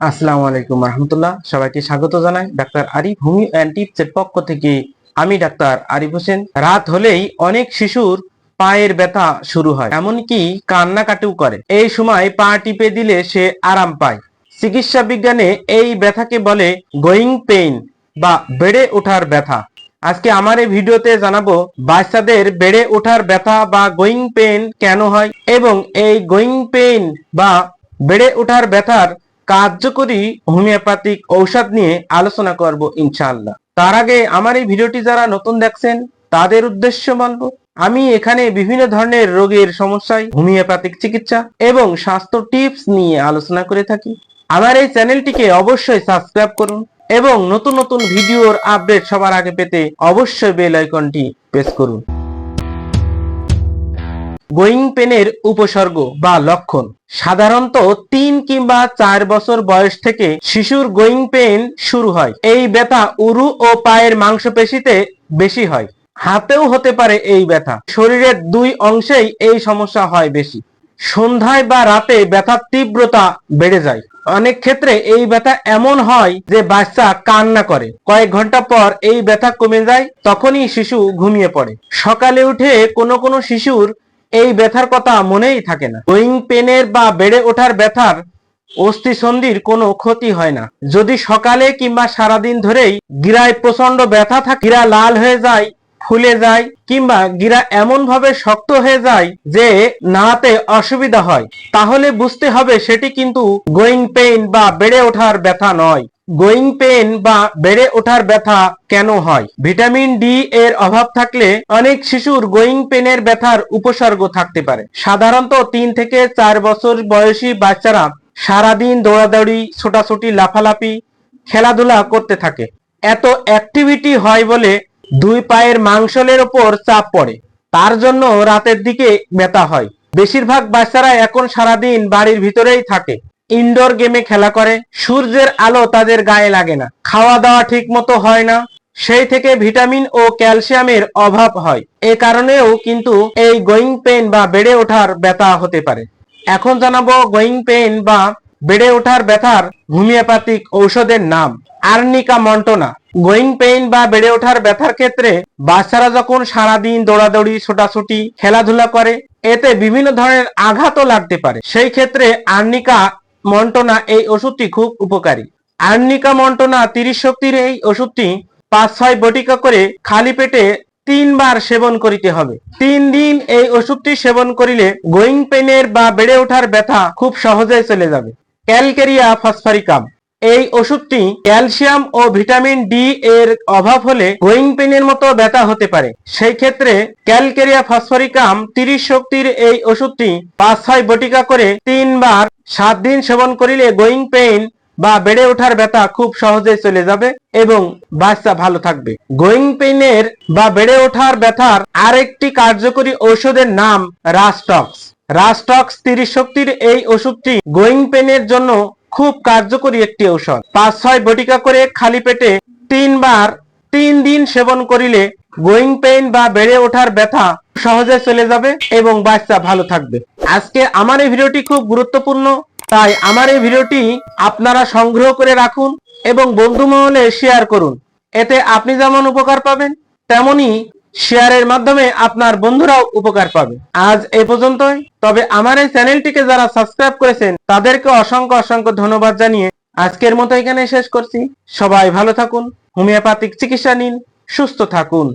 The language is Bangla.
আসসালামু আলাইকুম রহমতুল্লাহ। সবাইকে স্বাগত জানাই ডাক্তার আরিফ হোমিও অ্যান্ড পক্ষ থেকে। আমি ডাক্তার আরিফ হোসেন। রাত হলেই অনেক শিশুর পায়ের ব্যথা শুরু হয়, এমনকি কান্নাকাটিও করে। এই সময় পা টিপে দিলে সে আরাম পায়। চিকিৎসা বিজ্ঞানে এই ব্যথাকে বলে গোয়িং পেইন বা বেড়ে ওঠার ব্যথা। আজকে আমার এই ভিডিওতে জানাব বাচ্চাদের বেড়ে ওঠার ব্যথা বা গোয়িং পেইন কেন হয় এবং এই গোয়িং পেইন বা বেড়ে ওঠার ব্যথার কার্যকরী হোমিওপ্যাথিক ঔষধ নিয়ে আলোচনা করব ইনশাআল্লাহ। তার আগে আমার এই ভিডিওটি যারা নতুন দেখছেন, তাদের উদ্দেশ্য বলব, আমি এখানে বিভিন্ন ধরনের রোগের সমস্যায় হোমিওপ্যাথিক চিকিৎসা এবং স্বাস্থ্য টিপস নিয়ে আলোচনা করে থাকি। আমার এই চ্যানেলটিকে অবশ্যই সাবস্ক্রাইব করুন এবং নতুন নতুন ভিডিওর আপডেট সবার আগে পেতে অবশ্যই বেল আইকনটি প্রেস করুন। গোয়িং পেনের উপসর্গ বা লক্ষণ। সাধারণত তিন কিংবা চার বছর বয়স থেকে শিশুর গোয়িং পেন শুরু হয়। এই ব্যথা উরু ও পায়ের মাংসপেশিতে বেশি হয়। হাতেও হতে পারে এই ব্যথা। শরীরের দুই অংশেই এই সমস্যা হয় বেশি। সন্ধ্যায় বা রাতে ব্যথার তীব্রতা বেড়ে যায়। অনেক ক্ষেত্রে এই ব্যথা এমন হয় যে বাচ্চা কান্না করে। কয়েক ঘণ্টা পর এই ব্যথা কমে যায়, তখনই শিশু ঘুমিয়ে পড়ে। সকালে উঠে কোনো কোনো শিশুর এই ব্যথার কথা মনেই থাকে না। গোয়িং পেনের বা বেড়ে ওঠার ব্যথার অস্থি সন্ধির কোনো ক্ষতি হয় না। যদি সকালে কিংবা সারাদিন ধরেই গিরায় প্রচণ্ড ব্যথা থাকে, গিরা লাল হয়ে যায়, ফুলে যায়, কিংবা গিরা এমন ভাবে শক্ত হয়ে যায় যে নাড়াতে অসুবিধা হয়, তাহলে বুঝতে হবে সেটি কিন্তু গোয়িং পেইন বা বেড়ে ওঠার ব্যথা নয়। গোয়িং পেন বা বেড়ে ওঠার ব্যথা কেন হয়? ভিটামিন ডি এর অভাব থাকলে অনেক শিশুর গোয়িং পেনের ব্যথার উপসর্গ থাকতে পারে। সাধারণত তিন থেকে চার বছর বয়সী বাচ্চারা সারাদিন দৌড়াদৌড়ি, ছোটাছুটি, লাফালাফি, খেলাধুলা করতে থাকে। এত অ্যাক্টিভিটি হয় বলে দুই পায়ের মাংসলের ওপর চাপ পড়ে। তার জন্য রাতের দিকে ব্যথা হয়। বেশিরভাগ বাচ্চারা এখন সারাদিন বাড়ির ভিতরেই থাকে। ইনডোর গেমে খেলা করে, সূর্যের আলো তাদের গায়ে লাগে না খাওয়া দাওয়া ঠিক মতো হয় না, সেই থেকে ভিটামিন ও ক্যালসিয়ামের অভাব হয়। এ কারণেও কিন্তু এই গোয়িং পেন বা বেড়ে ওঠার ব্যথা হতে পারে। এখন জানাব গোয়িং পেন বা বেড়ে ওঠার ব্যথার হোমিওপ্যাথিক ঔষধের নাম। আর্নিকা মন্টনা গোয়িং পেইন বা বেড়ে ওঠার ব্যথার ক্ষেত্রে বাচ্চারা যখন সারাদিন দৌড়াদৌড়ি, ছোটাছুটি, খেলাধুলা করে, এতে বিভিন্ন ধরনের আঘাতও লাগতে পারে। সেই ক্ষেত্রে আর্নিকা মন্টনা এই ওষুধটি খুব উপকারী। আর্নিকা মন্টনা তিরিশ শক্তির এই ওষুধটি পাঁচ ছয় বটিকা করে খালি পেটে তিনবার সেবন করিতে হবে। তিন দিন এই ওষুধটি সেবন করিলে গোয়িং পেনের বা বেড়ে ওঠার ব্যথা খুব সহজেই চলে যাবে। Calcarea phosphoricum. এই ওষুধটি ক্যালসিয়াম ও ভিটামিন ডি এর অভাব হলে গোয়িং পেনের মতো ব্যথা হতে পারে। সেই ক্ষেত্রে ক্যালকেরিয়া ফসফরিকাম তিরিশ শক্তির এই ওষুধটি পাঁচ ছয় বটিকা করে তিনবার সাত দিন সেবন করিলে গোয়িং পেইন বা বেড়ে ওঠার ব্যথা খুব সহজে চলে যাবে এবং বাচ্চা ভালো থাকবে। গোয়িং পেইনের বা বেড়ে ওঠার ব্যথার আরেকটি কার্যকরী ঔষধের নাম রাস্টক্স। রাস্টক্স তিরিশ শক্তির এই ওষুধটি গোয়িং পেনের জন্য খুব কার্যকরী একটি ঔষধ। পাঁচ, ছয় বটিকা করে খালি পেটে তিনবার তিন দিন সেবন করিলে গোয়িং পেইন বা বেড়ে ওঠার ব্যথা সহজে চলে যাবে এবং বাচ্চা ভালো থাকবে। আজকে আমার এই ভিডিওটি খুব গুরুত্বপূর্ণ, তাই আমার এই ভিডিওটি আপনারা সংগ্রহ করে রাখুন এবং বন্ধু মহলে শেয়ার করুন। এতে আপনি যেমন উপকার পাবেন তেমনি শেয়ারের মাধ্যমে আপনার বন্ধুরাও উপকার পাবে। আজ এ পর্যন্তই। তবে আমার এই চ্যানেলটিকে যারা সাবস্ক্রাইব করেছেন, তাদেরকে অসংখ্য অসংখ্য ধন্যবাদ জানিয়ে আজকের মতো এখানে শেষ করছি। সবাই ভালো থাকুন, হোমিওপ্যাথিক চিকিৎসা নিন, সুস্থ থাকুন।